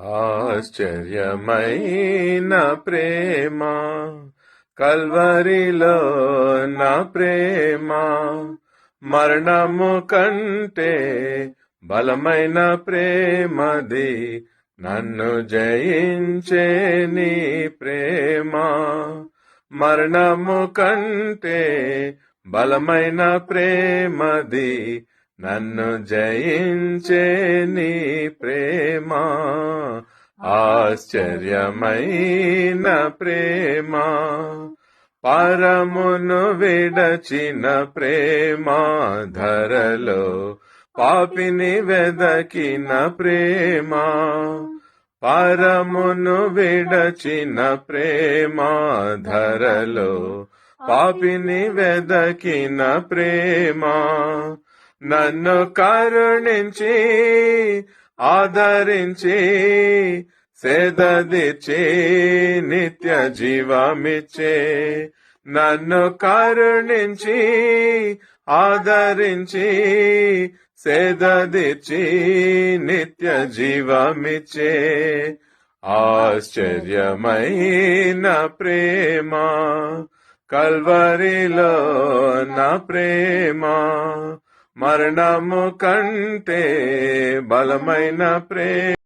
ఆశ్చర్యమైన ప్రేమ కల్వరిలో నా ప్రేమ మరణము కంటే బలమైన ప్రేమది నన్ను జయించే నీ ప్రేమ. మరణము కంటే బలమైన ప్రేమది నన్ను జయించే నీ ప్రేమ ఆశ్చర్యమైన ప్రేమ పరమును విడచిన ప్రేమ ధరలో పాపిని వెదకిన ప్రేమ పరమును విడచిన ప్రేమ ధరలో పాపిని వెదకిన ప్రేమ నన్ను కరుణించి ఆదరించి సేదదిచ్చే నిత్య జీవమిచ్చే. నన్ను కరుణించి ఆదరించి సేదదిచ్చి నిత్య జీవమిచ్చే. ఆశ్చర్యమైన ప్రేమ కల్వరిలో నా ప్రేమ మరణము కంటే బలమైన ప్రేమ